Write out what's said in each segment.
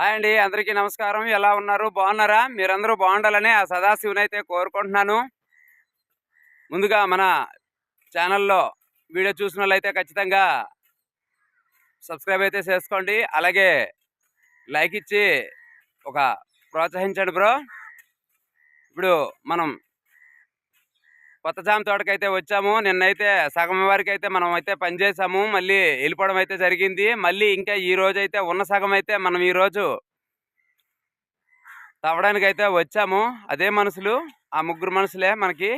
Hi అండి అందరికీ నమస్కారం. ఎలా ఉన్నారు? బాగున్నారా? మీరందరూ బాగుండాలని ఆ సదాశివుని అయితే కోరుకుంటున్నాను. ముందుగా మన ఛానల్లో వీడియో చూసిన వాళ్ళైతే ఖచ్చితంగా సబ్స్క్రైబ్ అయితే చేసుకోండి. అలాగే లైక్ ఇచ్చి ఒక ప్రోత్సహించండి బ్రో. ఇప్పుడు మనం కొత్త జామ తోటకైతే వచ్చాము. నిన్నైతే సగం వరకు అయితే మనం అయితే పనిచేసాము మళ్ళీ వెళ్ళిపోవడం అయితే జరిగింది. మళ్ళీ ఇంకా ఈ రోజు అయితే ఉన్న సగం అయితే మనం ఈ రోజు తవ్వడానికి అయితే వచ్చాము. అదే మనుషులు ఆ ముగ్గురు మనుషులే మనకి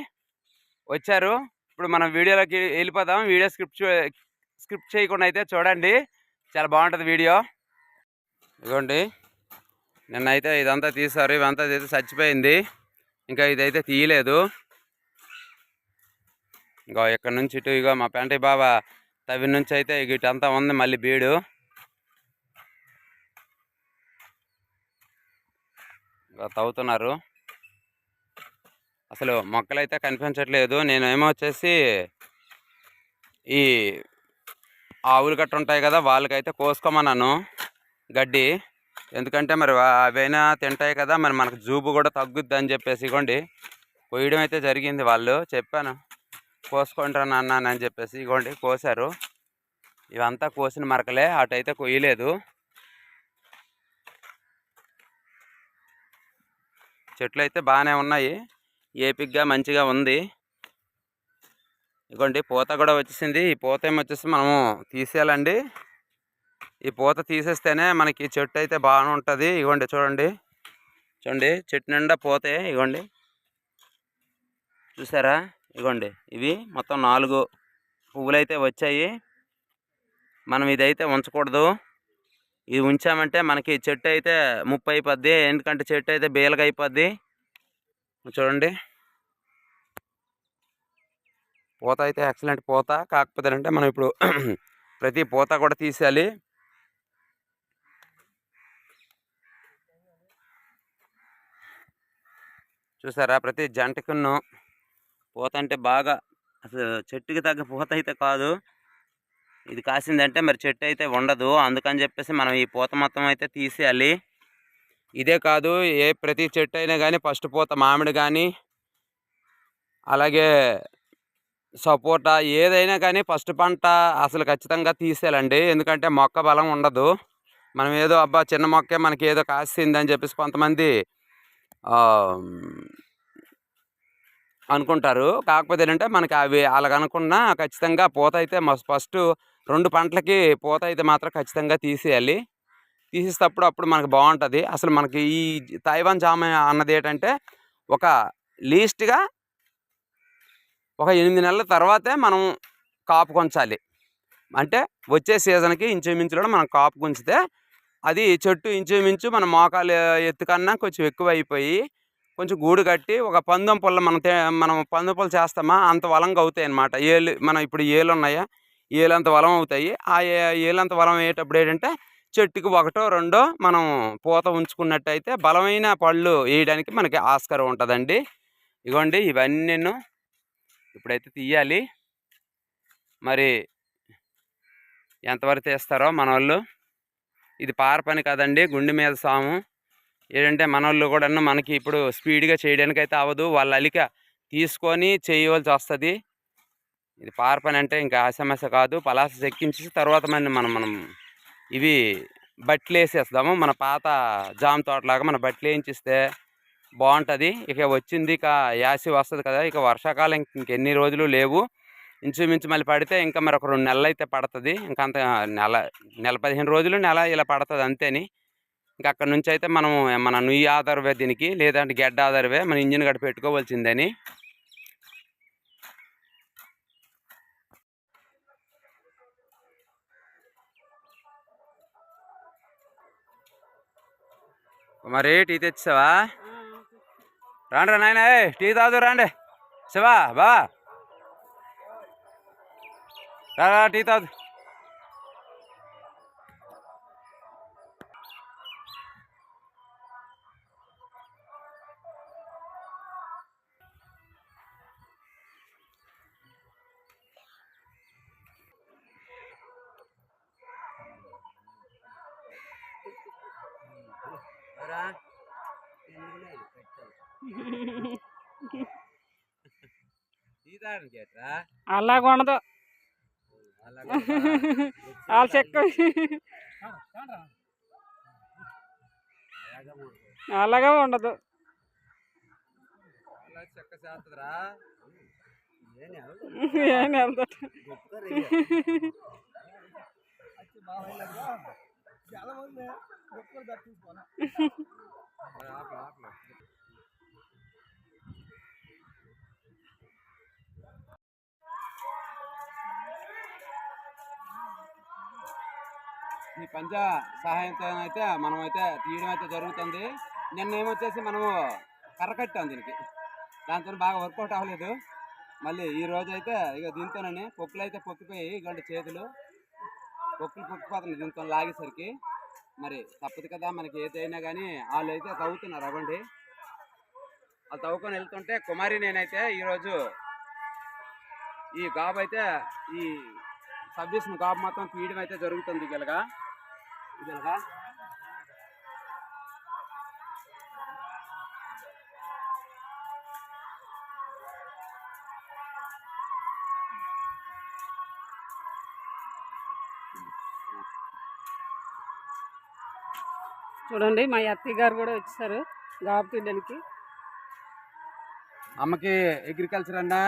వచ్చారు. ఇప్పుడు మనం వీడియోలోకి వెళ్ళిపోదాం. వీడియో స్క్రిప్ట్ స్క్రిప్ట్ చేయకుండా అయితే చూడండి. చాలా బాగుంటుంది వీడియో. ఇదిగోండి. నిన్న అయితే ఇదంతా తీశారు. ఇవంతా అయితే చచ్చిపోయింది. ఇంకా ఇదైతే తీయలేదు. ఇంకో ఇక్కడ నుంచి ఇటు ఇగో మా పెంట బాబా తవి నుంచి అయితే ఇక ఇటు అంతా ఉంది మళ్ళీ బీడు. ఇంకా తవ్వుతున్నారు. అసలు మొక్కలైతే కనిపించట్లేదు. నేనేమో వచ్చేసి ఈ ఆవులు గట్ట ఉంటాయి కదా వాళ్ళకైతే కోసుకోమన్నాను గడ్డి. ఎందుకంటే మరి అవైనా తింటాయి కదా మరి మనకు జూబు కూడా తగ్గుద్ది అని చెప్పేసి ఇగోండి. కొయ్యడం అయితే జరిగింది వాళ్ళు చెప్పాను. కోసుకుంటారా నాన్న అని చెప్పేసి ఇగోండి కోసారు. ఇవంతా కోసిన మరకలే అటైతే కొయ్యలేదు. చెట్లు అయితే బాగానే ఉన్నాయి. ఏపిగ్గా మంచిగా ఉంది. ఇగోండి పూత కూడా వచ్చేసింది. ఈ పూత ఏమొచ్చేసి మనము తీసేయాలండి. ఈ పూత తీసేస్తేనే మనకి చెట్టు అయితే బాగానే ఉంటుంది. ఇగోండి చూడండి. చూడండి చెట్టు నిండా పోతే ఇగోండి. చూసారా? ఇగోండి ఇవి మొత్తం నాలుగు పువ్వులు అయితే వచ్చాయి. మనం ఇదైతే ఉంచకూడదు. ఇది ఉంచామంటే మనకి చెట్టు అయితే ముప్పు అయిపోద్ది ఎందుకంటే చెట్టు అయితే బేలగా అయిపోద్ది. చూడండి. పూత అయితే ఎక్సలెంట్ పూత. కాకపోతే అంటే మనం ఇప్పుడు ప్రతి పూత కూడా తీసేయాలి. చూసారా? ప్రతి జంటకును పూత అంటే బాగా అసలు చెట్టుకి తగ్గ పూత అయితే కాదు. ఇది కాసిందంటే మరి చెట్టు అయితే ఉండదు. అందుకని చెప్పేసి మనం ఈ పూత మొత్తం అయితే తీసేయాలి. ఇదే కాదు ఏ ప్రతి చెట్టు అయినా కానీ ఫస్ట్ పూత మామిడి కానీ అలాగే సపోటా ఏదైనా కానీ ఫస్ట్ పంట అసలు ఖచ్చితంగా తీసేయాలండి. ఎందుకంటే మొక్క బలం ఉండదు. మనం ఏదో అబ్బా చిన్న మొక్కే మనకి ఏదో కాసింది అని చెప్పేసి కొంతమంది అనుకుంటారు. కాకపోతే ఏంటంటే మనకి అవి అలాగ అనుకున్నా ఖచ్చితంగా పూత అయితే ఫస్ట్ రెండు పంటలకి పూత అయితే మాత్రం ఖచ్చితంగా తీసేయాలి. తీసేటప్పుడు అప్పుడు మనకు బాగుంటుంది. అసలు మనకి ఈ తైవాన్ జామ అన్నది ఏంటంటే ఒక లీస్ట్గా ఒక ఎనిమిది నెలల తర్వాతే మనం కాపు కొంచాలి. అంటే వచ్చే సీజన్కి ఇంచుమించులో మనం కాపు కొంచితే అది చెట్టు ఇంచుమించు మన మోకాలు ఎత్తుకన్నా కొంచెం ఎక్కువ అయిపోయి కొంచెం గూడు కట్టి ఒక పందెం పుల్ల మనం మనం పందెం పుల్ల చేస్తామా అంత వలంగా అవుతాయి అనమాట ఏలు మనం ఇప్పుడు ఏలు ఉన్నాయా ఏలంత వలం అవుతాయి. ఆ ఏలంత వలం అయ్యేటప్పుడు ఏంటంటే చెట్టుకి ఒకటో రెండో మనం పూత ఉంచుకున్నట్టయితే బలమైన పళ్ళు వేయడానికి మనకి ఆస్కారం ఉంటుందండి. ఇగోండి ఇవన్నీ నేను ఇప్పుడైతే తీయాలి. మరి ఎంతవరకు తీస్తారో మన వాళ్ళు ఇది పార పని కదండి గుండె మీద సాము. ఏంటంటే మన వాళ్ళు కూడా మనకి ఇప్పుడు స్పీడ్గా చేయడానికి అయితే అవ్వదు. వాళ్ళ అలిక తీసుకొని చేయవలసి వస్తుంది. ఇది పార పని అంటే ఇంకా ఆసమస్య కాదు. పలాస చెక్కించి తర్వాత మన మనం మనం ఇవి బట్టలు వేసేస్తాము. మన పాత జామ తోటలాగా మన బట్టలు వేయించిస్తే బాగుంటుంది. ఇక వచ్చింది ఇక యాసి వస్తుంది కదా! ఇక వర్షాకాలం ఇంక- ఇంకెన్ని రోజులు లేవు. ఇంచుమించు మళ్ళీ పడితే ఇంకా మరి ఒక రెండు నెలలు అయితే పడుతుంది. ఇంకా అంత నెల నెల పదిహేను రోజులు నెల ఇలా పడుతుంది అంతేని. ఇంకా అక్కడ నుంచి అయితే మనం మన నుయ్యి ఆధారవే దీనికి లేదంటే గెడ్డ ఆధారవే మన ఇంజిన్ గడ పెట్టుకోవాల్సిందని. మరి టీ తెచ్చావా రాండి నాయన టీ తాదు రండి. శివా బా. రా, టీ తాదు ఉండదు. అలాగే వాళ్ళ చెక్క. అలాగే ఉండదు. అలా చెక్క ఈ పంజా సహాయంతో అయితే మనం అయితే తీయడం అయితే జరుగుతుంది. నిన్న ఏమొచ్చేసి మనము కర్ర కట్టాం దీనికి. దాంతో బాగా వర్కౌట్ అవ్వలేదు. మళ్ళీ ఈ రోజు అయితే ఇక దీంతోనని పొక్కులు అయితే పొక్కిపోయి ఇగోండి చేతులు. పొక్కులు పొక్కిపోతున్నాయి దీంతో లాగేసరికి మరి తప్పదు కదా మనకి ఏదైనా కానీ వాళ్ళు అయితే తవ్వుతున్నారు అవ్వండి. వాళ్ళు తవ్వుకొని వెళ్తుంటే కుమారి నేనైతే ఈరోజు ఈ గాబు అయితే ఈ సర్వీస్ గాబు మొత్తం తీయడం అయితే జరుగుతుంది ఇలాగా. ఇలాగా. చూడండి మా అత్తయ్య గారు కూడా వచ్చేసారు గాబు తీయడానికి అమ్మకి అగ్రికల్చర్ అన్నా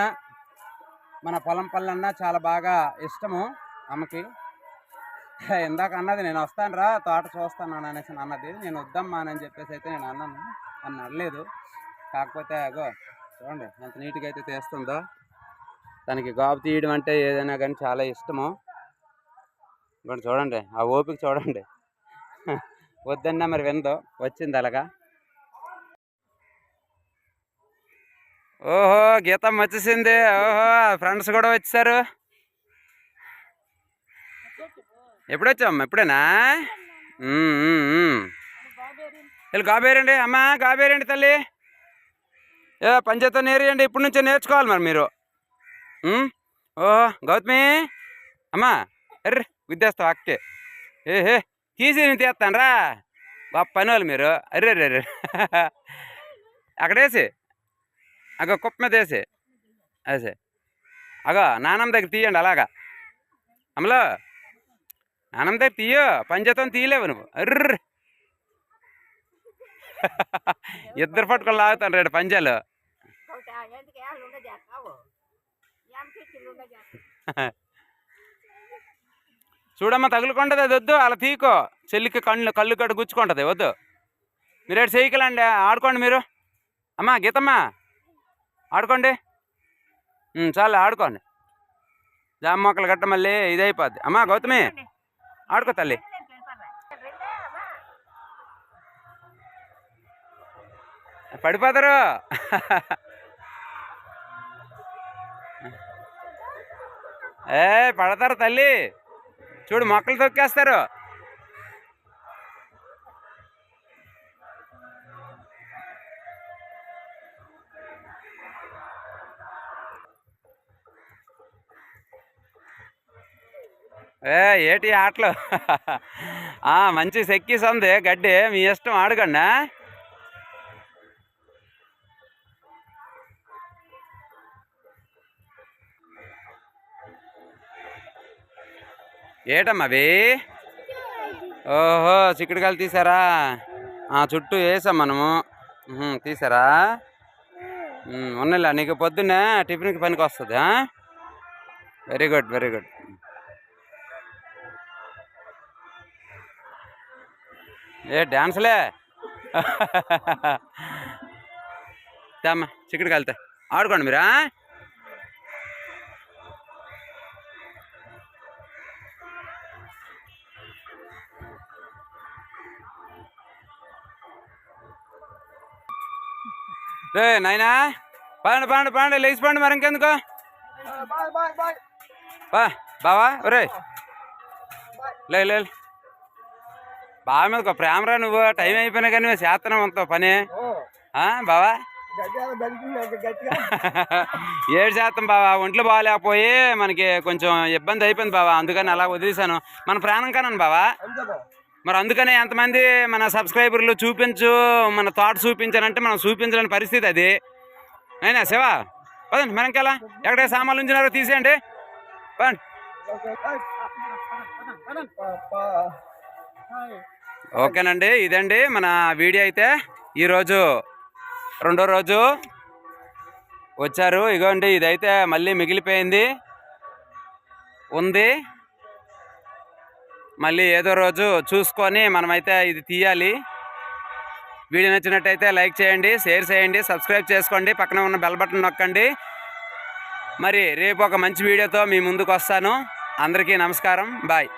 మన పొలం పనులన్నా చాలా బాగా ఇష్టము అమ్మకి. ఇందాక అన్నది నేను వస్తాను రా తోట చూస్తాను అనేసి అన్నది. నేను వద్దమ్మా అని చెప్పేసి అయితే నేను అన్నాను అని అనలేదు. కాకపోతే అగో చూడండి ఎంత నీట్గా అయితే తీస్తుందో. దానికి గాబు తీయడం అంటే ఏదైనా కానీ చాలా ఇష్టము. ఇప్పుడు చూడండి ఆ ఓపిక చూడండి. వద్దన్నా మరి విందో వచ్చింది అలాగా. ఓహో గీతం వచ్చేసింది. ఓహో ఫ్రెండ్స్ కూడా వచ్చారు ఎప్పుడు వచ్చామ్మా ఎప్పుడేనా వీళ్ళు గాబేరండి అమ్మా గాబేరండి తల్లి. ఏ పంచాయతీ నేర్యండి. ఇప్పటి నుంచే నేర్చుకోవాలి మరి మీరు. ఓహో గౌతమి. అమ్మా ఎర్ర గుద్దేస్తావు అక్కే ఏ హే తీసి నేను తీస్తాను రా గొప్ప పని వాళ్ళు మీరు. అర్రే అర్రే అక్కడేసి అగో కుప్ప మీద వేసి. వేసి అగో నానమ్మ దగ్గర తీయండి అలాగా. అమలో. నానమ్మ దగ్గర తీయో. పంచతం తీయలేవు నువ్వు. అర్ర. ఇద్దరు పట్టుకొని లాగుతాను రేడు పంచాలు చూడమ్మా తగులుకుంటుంది అది వద్దు అలా తీకో. చెల్లికి కళ్ళు కళ్ళు కట్టు గుచ్చుకుంటుంది వద్దు. మీరేడు చేయకలండి ఆడుకోండి మీరు. అమ్మా గీతమ్మా ఆడుకోండి. ఉమ్, చాలు ఆడుకోండి. జామ మొక్కలు గట్ట మళ్ళీ ఇదైపోద్ది. అమ్మా గౌతమి ఆడుకో తల్లి. పడిపోతారు. ఏ పడతారు తల్లి. చూడు మొక్కలు తొక్కేస్తారు. ఏ ఏటి ఆటలు? ఆ, మంచి సెక్కిస్తుంది గడ్డి మీ ఇష్టం ఆడకండి ఏటమ్మా అవి? ఓహో చిక్కుడుకాయలు తీసారా? ఆ, చుట్టూ వేసాం మనము. తీసారా? ఉమ్, నీకు పొద్దున్నే టిఫిన్కి పనికి వస్తుంది? వెరీ గుడ్ వెరీ గుడ్ ఏ డ్యాన్స్లే తమ్మ చిక్కుడు ఆడుకోండి మీరా? రే నాయనా. పండి పండి పండి లేచి పండి మరి ఇంకెందుకు? బా బావా ఒరే లే లే బావ మీద ప్రేమరా నువ్వు. టైం అయిపోయినా కానీ మేము చేస్తున్నాం అంత పని. ఆ, బావా? ఏడు శాతం బావా. ఒంట్లో బాగాలేకపోయి మనకి కొంచెం ఇబ్బంది అయిపోయింది బావా. అందుకని అలా వదిలేశాను. మన ప్రాణం కానండి బావా. మరి అందుకనే ఎంతమంది మన సబ్స్క్రైబర్లు చూపించు మన థాట్ చూపించారంటే మనం చూపించలేని పరిస్థితి అది. అయినా శివా పదండి మనం ఇంకెలా ఎక్కడ సామాన్లు ఉంచినారో తీసేయండి. పదండి. ఓకేనండి ఇదండి మన వీడియో అయితే. ఈరోజు రెండో రోజు వచ్చారు. ఇగోండి ఇదైతే మళ్ళీ మిగిలిపోయింది. ఉంది. మళ్ళీ ఏదో రోజు చూసుకొని మనమైతే ఇది తీయాలి. వీడియో నచ్చినట్టయితే లైక్ చేయండి షేర్ చేయండి సబ్స్క్రైబ్ చేసుకోండి పక్కన ఉన్న బెల్ బటన్ నొక్కండి. మరి రేపు ఒక మంచి వీడియోతో మీ ముందుకు వస్తాను. అందరికీ నమస్కారం. బాయ్.